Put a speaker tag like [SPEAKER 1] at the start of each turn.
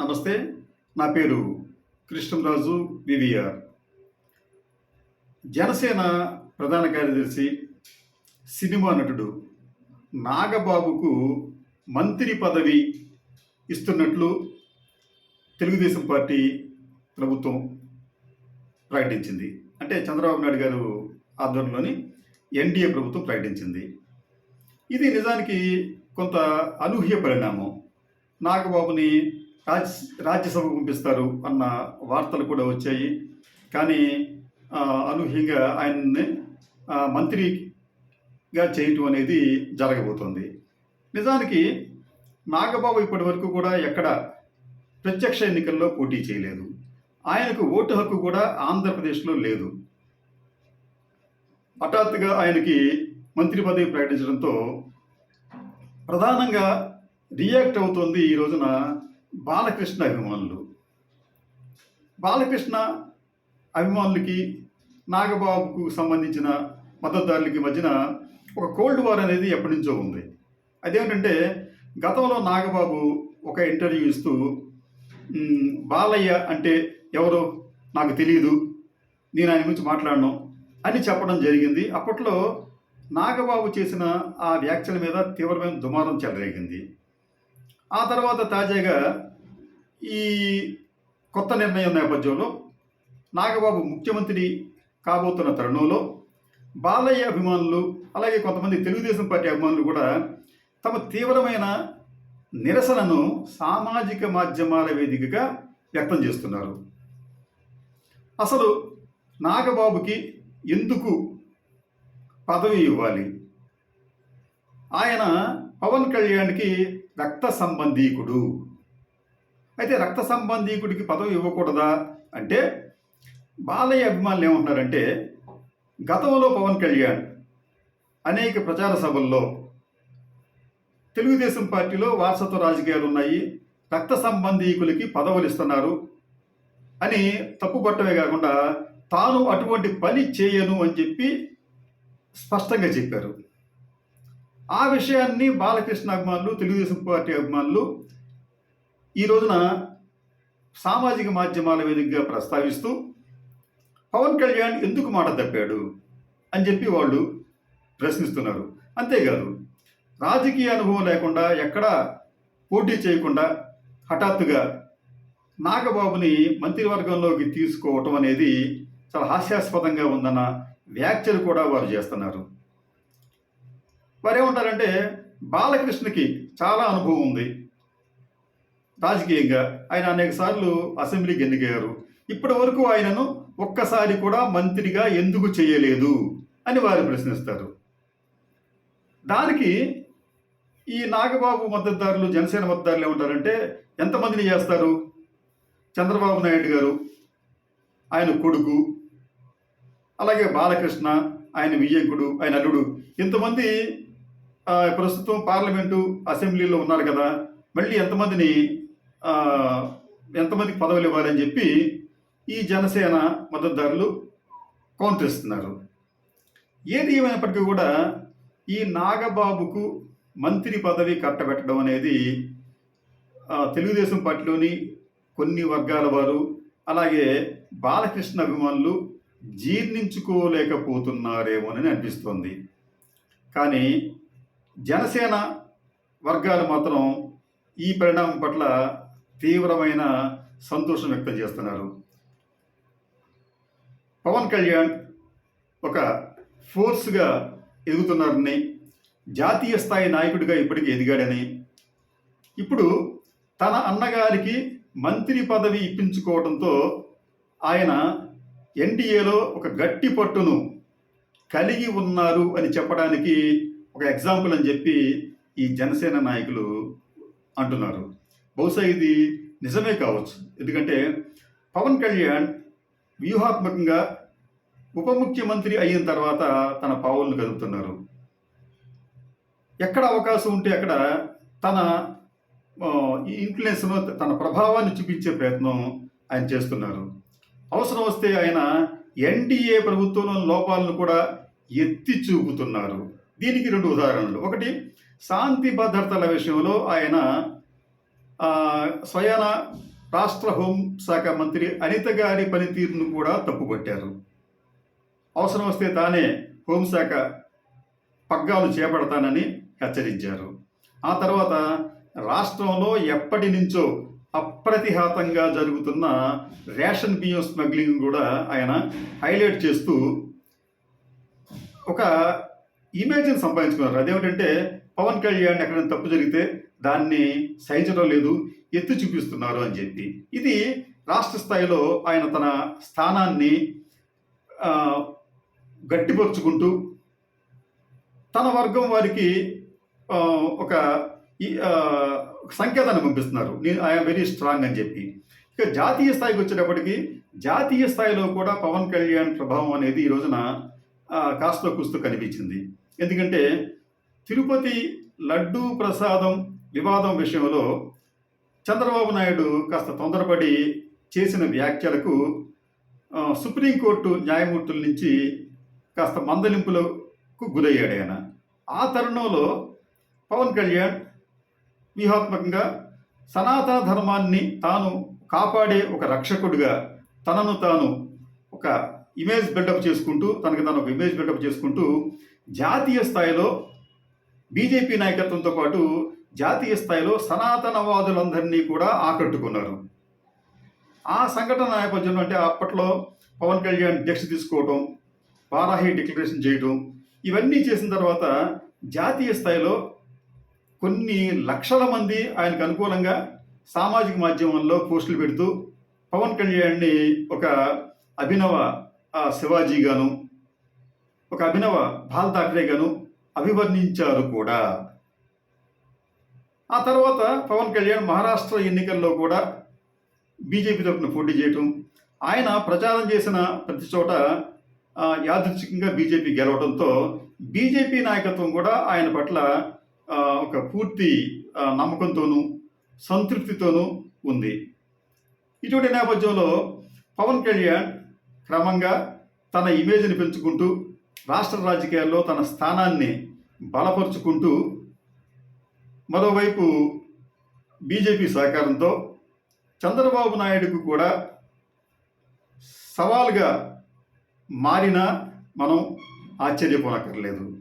[SPEAKER 1] నమస్తే నా పేరు కృష్ణరాజు వివిఆర్. జనసేన ప్రధాన కార్యదర్శి సినిమా నటుడు నాగబాబుకు మంత్రి పదవి ఇస్తున్నట్లు తెలుగుదేశం పార్టీ ప్రభుత్వం ప్రకటించింది. అంటే చంద్రబాబు నాయుడు గారు ఆధ్వర్యంలోని ఎన్డీఏ ప్రభుత్వం ప్రకటించింది. ఇది నిజానికి కొంత అనూహ్య పరిణామం. నాగబాబుని రాజ్ రాజ్యసభకు పంపిస్తారు అన్న వార్తలు కూడా వచ్చాయి. కానీ అనూహ్యంగా ఆయన్ని మంత్రిగా చేయటం అనేది జరగబోతోంది. నిజానికి నాగబాబు ఇప్పటి వరకు కూడా ఎక్కడ ప్రత్యక్ష ఎన్నికల్లో పోటీ చేయలేదు. ఆయనకు ఓటు హక్కు కూడా ఆంధ్రప్రదేశ్లో లేదు. హఠాత్తుగా ఆయనకి మంత్రి పదవి ప్రకటించడంతో ప్రధానంగా రియాక్ట్ అవుతోంది ఈ రోజున బాలకృష్ణ అభిమానులు. బాలకృష్ణ అభిమానులకి నాగబాబుకు సంబంధించిన మద్దతుదారులకి మధ్యన ఒక కోల్డ్ వార్ అనేది ఎప్పటి నుంచో ఉంది. అదేమిటంటే గతంలో నాగబాబు ఒక ఇంటర్వ్యూ ఇస్తూ బాలయ్య అంటే ఎవరో? నాకు తెలియదు నేను ఆయన గురించి మాట్లాడను అని చెప్పడం జరిగింది. అప్పట్లో నాగబాబు చేసిన ఆ వ్యాఖ్యల మీద తీవ్రమైన దుమారం చెలరేగింది. ఆ తర్వాత తాజాగా ఈ కొత్త నిర్ణయం నేపథ్యంలో నాగబాబు ముఖ్యమంత్రి కాబోతున్న తరుణంలో బాలయ్య అభిమానులు అలాగే కొంతమంది తెలుగుదేశం పార్టీ అభిమానులు కూడా తమ తీవ్రమైన నిరసనను సామాజిక మాధ్యమాల వేదికగా వ్యక్తం చేస్తున్నారు. అసలు నాగబాబుకి ఎందుకు పదవి ఇవ్వాలి? ఆయన పవన్ కళ్యాణ్కి రక్త సంబంధీకుడు. అయితే రక్త సంబంధీకుడికి పదవి ఇవ్వకూడదా? అంటే బాలయ్య అభిమానులు ఏమంటున్నారంటే గతంలో పవన్ కళ్యాణ్ అనేక ప్రచార సభల్లో తెలుగుదేశం పార్టీలో వారసత్వ రాజకీయాలు ఉన్నాయి రక్త సంబంధీకులకి పదవులు ఇస్తున్నారు అని తప్పుపట్టమే కాకుండా తాను అటువంటి పని చేయను అని చెప్పి స్పష్టంగా చెప్పారు. ఆ విషయాన్ని బాలకృష్ణ అభిమానులు తెలుగుదేశం పార్టీ అభిమానులు ఈ రోజున సామాజిక మాధ్యమాల వేదికగా ప్రస్తావిస్తూ పవన్ కళ్యాణ్ ఎందుకు మాట తప్పాడు? అని చెప్పి వాళ్ళు ప్రశ్నిస్తున్నారు. అంతేకాదు రాజకీయ అనుభవం లేకుండా ఎక్కడా పోటీ చేయకుండా హఠాత్తుగా నాగబాబుని మంత్రివర్గంలోకి తీసుకోవటం అనేది చాలా హాస్యాస్పదంగా ఉందన్న వ్యాఖ్యలు కూడా వారు చేస్తున్నారు. వారు ఏమంటారంటే బాలకృష్ణకి చాలా అనుభవం ఉంది. రాజకీయంగా ఆయన అనేక సార్లు అసెంబ్లీకి ఎన్నికయ్యారు. ఇప్పటి వరకు ఆయనను ఒక్కసారి కూడా మంత్రిగా ఎందుకు చేయలేదు అని వారు ప్రశ్నిస్తారు. దానికి ఈ నాగబాబు మద్దతుదారులు జనసేన మద్దతుదారులు ఏమంటారంటే ఎంతమందిని చేస్తారు? చంద్రబాబు నాయుడు గారు ఆయన కొడుకు అలాగే బాలకృష్ణ ఆయన వియ్యంకుడు ఆయన అల్లుడు ఇంతమంది ప్రస్తుతం పార్లమెంటు అసెంబ్లీలో ఉన్నారు కదా. మళ్ళీ ఎంతమందిని ఎంతమందికి పదవులు ఇవ్వాలని చెప్పి ఈ జనసేన మద్దతుదారులు కౌంటర్ ఇస్తున్నారు ఏది ఏమైనప్పటికీ కూడా ఈ నాగబాబుకు మంత్రి పదవి కట్టబెట్టడం అనేది తెలుగుదేశం పార్టీలోని కొన్ని వర్గాల వారు అలాగే బాలకృష్ణ అభిమానులు జీర్ణించుకోలేకపోతున్నారేమోనని అనిపిస్తోంది. కానీ జనసేన వర్గాలు మాత్రం ఈ పరిణామం పట్ల తీవ్రమైన సంతోషం వ్యక్తం చేస్తున్నారు. పవన్ కళ్యాణ్ ఒక ఫోర్స్గా ఎదుగుతున్నారని జాతీయ స్థాయి నాయకుడిగా ఇప్పటికీ ఎదిగాడని ఇప్పుడు తన అన్నగారికి మంత్రి పదవి ఇప్పించుకోవడంతో ఆయన ఎన్డీఏలో ఒక గట్టి పట్టును కలిగి ఉన్నారు అని చెప్పడానికి ఒక ఎగ్జాంపుల్ అని చెప్పి ఈ జనసేన నాయకులు అంటున్నారు. బహుశా ఇది నిజమే కావచ్చు. ఎందుకంటే పవన్ కళ్యాణ్ వ్యూహాత్మకంగా ఉప ముఖ్యమంత్రి అయిన తర్వాత తన పావులను కదుపుతున్నారు. ఎక్కడ అవకాశం ఉంటే అక్కడ తన ఇన్ఫ్లుయెన్స్ను తన ప్రభావాన్ని చూపించే ప్రయత్నం ఆయన చేస్తున్నారు. అవసరం వస్తే ఆయన ఎన్డీఏ ప్రభుత్వంలో లోపాలను కూడా ఎత్తి చూపుతున్నారు. దీనికి రెండు ఉదాహరణలు. ఒకటి శాంతి భద్రతల విషయంలో ఆయన స్వయాన రాష్ట్ర హోంశాఖ మంత్రి అనిత గారి పనితీరును కూడా తప్పుపట్టారు అవసరం వస్తే తానే హోంశాఖ పగ్గాలు చేపడతానని హెచ్చరించారు. ఆ తర్వాత రాష్ట్రంలో ఎప్పటి నుంచో అప్రతిహాతంగా జరుగుతున్న రేషన్ బియ్యం స్మగ్లింగ్ కూడా ఆయన హైలైట్ చేస్తూ ఒక ఇమేజ్ని సంపాదించుకున్నారు. అదేమిటంటే పవన్ కళ్యాణ్ ఎక్కడైనా తప్పు జరిగితే దాన్ని సహించడం లేదు ఎత్తి చూపిస్తున్నారు అని చెప్పి. ఇది రాష్ట్ర స్థాయిలో ఆయన తన స్థానాన్ని గట్టిపరుచుకుంటూ తన వర్గం వారికి ఒక సంకేతాన్ని పంపిస్తున్నారు. నేను ఐఎమ్ వెరీ స్ట్రాంగ్ అని చెప్పి. ఇక జాతీయ స్థాయికి వచ్చేటప్పటికి జాతీయ స్థాయిలో కూడా పవన్ కళ్యాణ్ ప్రభావం అనేది ఈ రోజున కాస్త కుస్తూ కనిపించింది. ఎందుకంటే తిరుపతి లడ్డూ ప్రసాదం వివాదం విషయంలో చంద్రబాబు నాయుడు కాస్త తొందరపడి చేసిన వ్యాఖ్యలకు సుప్రీంకోర్టు న్యాయమూర్తుల నుంచి కాస్త మందలింపులకు గురయ్యాడు ఆయన. ఆ తరుణంలో పవన్ కళ్యాణ్ వ్యూహాత్మకంగా సనాతన ధర్మాన్ని తాను కాపాడే ఒక రక్షకుడిగా తనను తాను ఒక ఇమేజ్ బిల్డప్ చేసుకుంటూ తనకు తన ఒక ఇమేజ్ బిల్డప్ చేసుకుంటూ జాతీయ స్థాయిలో బీజేపీ నాయకత్వంతో పాటు జాతీయ స్థాయిలో సనాతనవాదులందరినీ కూడా ఆకట్టుకున్నారు. ఆ సంఘటన నేపథ్యంలో అంటే అప్పట్లో పవన్ కళ్యాణ్ దీక్ష తీసుకోవడం వారాహి డిక్లరేషన్ చేయడం ఇవన్నీ చేసిన తర్వాత జాతీయ స్థాయిలో కొన్ని లక్షల మంది ఆయనకు అనుకూలంగా సామాజిక మాధ్యమంలో పోస్టులు పెడుతూ పవన్ కళ్యాణ్ని ఒక అభినవ ఆ, శివాజీగాను ఒక అభినవ బాల్ ఠాక్రేగాను అభివర్ణించారు కూడా. ఆ తర్వాత పవన్ కళ్యాణ్ మహారాష్ట్ర ఎన్నికల్లో కూడా బీజేపీ తరఫున పోటీ చేయటం ఆయన ప్రచారం చేసిన ప్రతి చోట యాదృచ్ఛికంగా బీజేపీ గెలవడంతో బీజేపీ నాయకత్వం కూడా ఆయన పట్ల ఒక పూర్తి నమ్మకంతోనూ సంతృప్తితోనూ ఉంది. ఇటువంటి నేపథ్యంలో పవన్ కళ్యాణ్ క్రమంగా తన ఇమేజ్ని పెంచుకుంటూ రాష్ట్ర రాజకీయాల్లో తన స్థానాన్ని బలపరుచుకుంటూ మరోవైపు బీజేపీ సహకారంతో చంద్రబాబు నాయుడుకు కూడా సవాల్గా మారినా మనం ఆశ్చర్యపోనక్కర్లేదు.